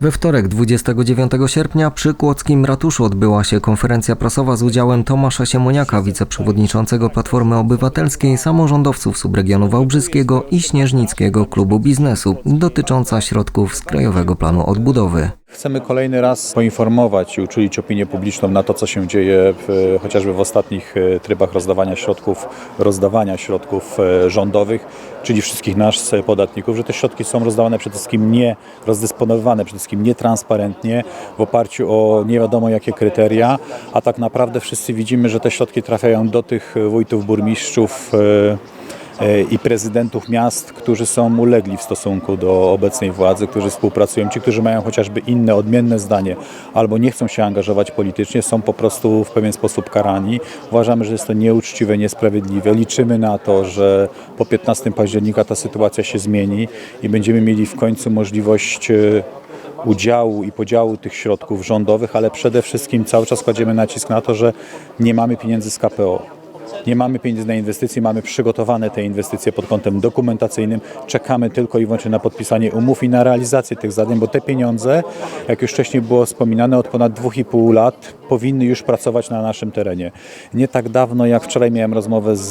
We wtorek 29 sierpnia przy Kłodzkim Ratuszu odbyła się konferencja prasowa z udziałem Tomasza Siemoniaka, wiceprzewodniczącego Platformy Obywatelskiej, samorządowców subregionu wałbrzyskiego i Śnieżnickiego Klubu Biznesu, dotycząca środków z Krajowego Planu Odbudowy. Chcemy kolejny raz poinformować i uczulić opinię publiczną na to, co się dzieje w, chociażby w ostatnich e, trybach rozdawania środków, rozdawania środków e, rządowych, czyli wszystkich nas e, podatników, że te środki są rozdawane przede wszystkim nie rozdysponowywane, przede wszystkim nietransparentnie, w oparciu o nie wiadomo jakie kryteria, a tak naprawdę wszyscy widzimy, że te środki trafiają do tych wójtów, burmistrzów, i prezydentów miast, którzy są ulegli w stosunku do obecnej władzy, którzy współpracują, ci, którzy mają chociażby inne, odmienne zdanie albo nie chcą się angażować politycznie, są po prostu w pewien sposób karani. Uważamy, że jest to nieuczciwe, niesprawiedliwe. Liczymy na to, że po 15 października ta sytuacja się zmieni i będziemy mieli w końcu możliwość e, udziału i podziału tych środków rządowych, ale przede wszystkim cały czas kładziemy nacisk na to, że nie mamy pieniędzy z KPO. Nie mamy pieniędzy na inwestycje, mamy przygotowane te inwestycje pod kątem dokumentacyjnym. Czekamy tylko i wyłącznie na podpisanie umów i na realizację tych zadań, bo te pieniądze, jak już wcześniej było wspominane, od ponad 2,5 lat powinny już pracować na naszym terenie. Nie tak dawno, jak wczoraj miałem rozmowę z,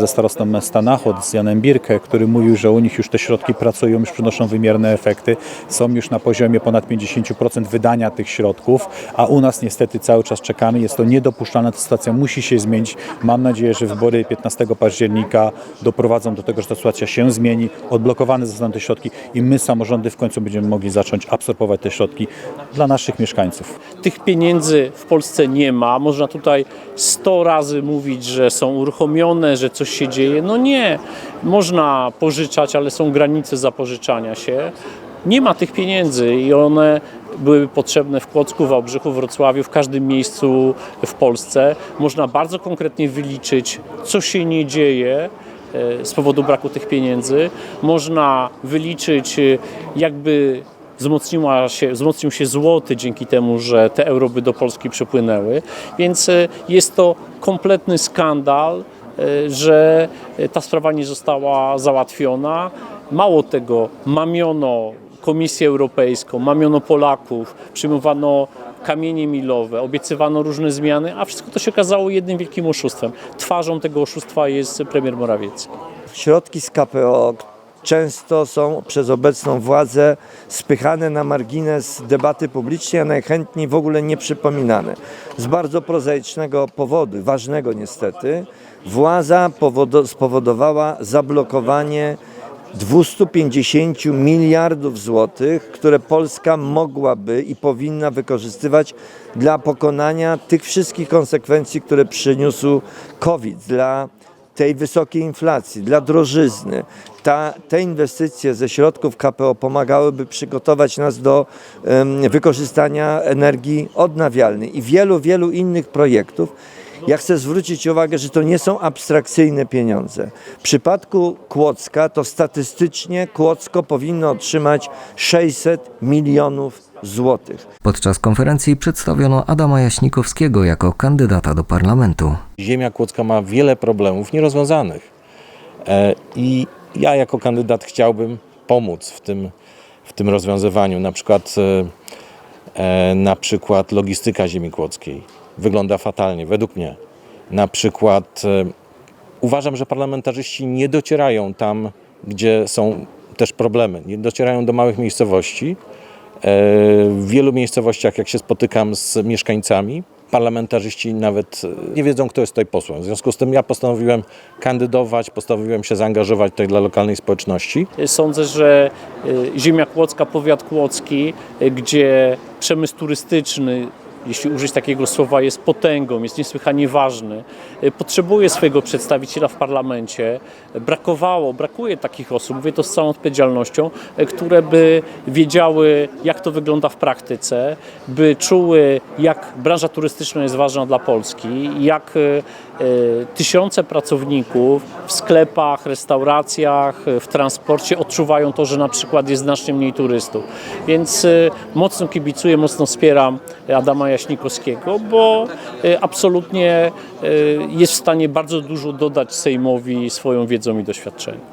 ze starostą Stanachod, z Janem Birkę, który mówił, że u nich już te środki pracują, już przynoszą wymierne efekty. Są już na poziomie ponad 50% wydania tych środków, a u nas niestety cały czas czekamy. Jest to niedopuszczalna, ta sytuacja musi się zmienić. Mam nadzieję, że wybory 15 października doprowadzą do tego, że ta sytuacja się zmieni, odblokowane zostaną te środki i my, samorządy, w końcu będziemy mogli zacząć absorbować te środki dla naszych mieszkańców. Tych pieniędzy w Polsce nie ma. Można tutaj 100 razy mówić, że są uruchomione, że coś się dzieje. No nie. Można pożyczać, ale są granice zapożyczania się. Nie ma tych pieniędzy i one były potrzebne w Kłodzku, Wałbrzychu, Wrocławiu, w każdym miejscu w Polsce. Można bardzo konkretnie wyliczyć, co się nie dzieje e, z powodu braku tych pieniędzy. Można wyliczyć, e, jakby wzmocniła się, wzmocnił się złoty dzięki temu, że te euro by do Polski przypłynęły. Więc e, jest to kompletny skandal, e, że ta sprawa nie została załatwiona. Mało tego, mamiono Komisję Europejską, mamiono Polaków, przyjmowano kamienie milowe, obiecywano różne zmiany, a wszystko to się okazało jednym wielkim oszustwem. Twarzą tego oszustwa jest premier Morawiecki. Środki z KPO często są przez obecną władzę spychane na margines debaty publicznej, a najchętniej w ogóle nie przypominane. Z bardzo prozaicznego powodu, ważnego niestety, władza powodo- spowodowała zablokowanie 250 miliardów złotych, które Polska mogłaby i powinna wykorzystywać dla pokonania tych wszystkich konsekwencji, które przyniósł COVID, dla tej wysokiej inflacji, dla drożyzny. Ta, te inwestycje ze środków KPO pomagałyby przygotować nas do em, wykorzystania energii odnawialnej i wielu, wielu innych projektów. Ja chcę zwrócić uwagę, że to nie są abstrakcyjne pieniądze. W przypadku Kłodzka to statystycznie Kłodzko powinno otrzymać 600 milionów złotych. Podczas konferencji przedstawiono Adama Jaśnikowskiego jako kandydata do parlamentu. Ziemia Kłodzka ma wiele problemów nierozwiązanych. E, I ja jako kandydat chciałbym pomóc w tym, w tym rozwiązywaniu. Na przykład, e, e, na przykład logistyka ziemi kłodzkiej wygląda fatalnie, według mnie. Na przykład e, uważam, że parlamentarzyści nie docierają tam, gdzie są też problemy. Nie docierają do małych miejscowości. E, W wielu miejscowościach, jak się spotykam z mieszkańcami, parlamentarzyści nawet e, nie wiedzą, kto jest tutaj posłem. W związku z tym ja postanowiłem kandydować, postanowiłem się zaangażować tutaj dla lokalnej społeczności. Sądzę, że ziemia kłodzka, powiat kłodzki, gdzie przemysł turystyczny, jeśli użyć takiego słowa, jest potęgą, jest niesłychanie ważny, y, potrzebuje swojego przedstawiciela w parlamencie. Brakowało, brakuje takich osób, mówię to z całą odpowiedzialnością, y, które by wiedziały, jak to wygląda w praktyce, by czuły, jak branża turystyczna jest ważna dla Polski, jak y, tysiące pracowników w sklepach, restauracjach, w transporcie odczuwają to, że na przykład jest znacznie mniej turystów. Więc mocno kibicuję, mocno wspieram Adama Jaśnikowskiego, bo y, absolutnie y, jest w stanie bardzo dużo dodać Sejmowi swoją wiedzą i doświadczeniem.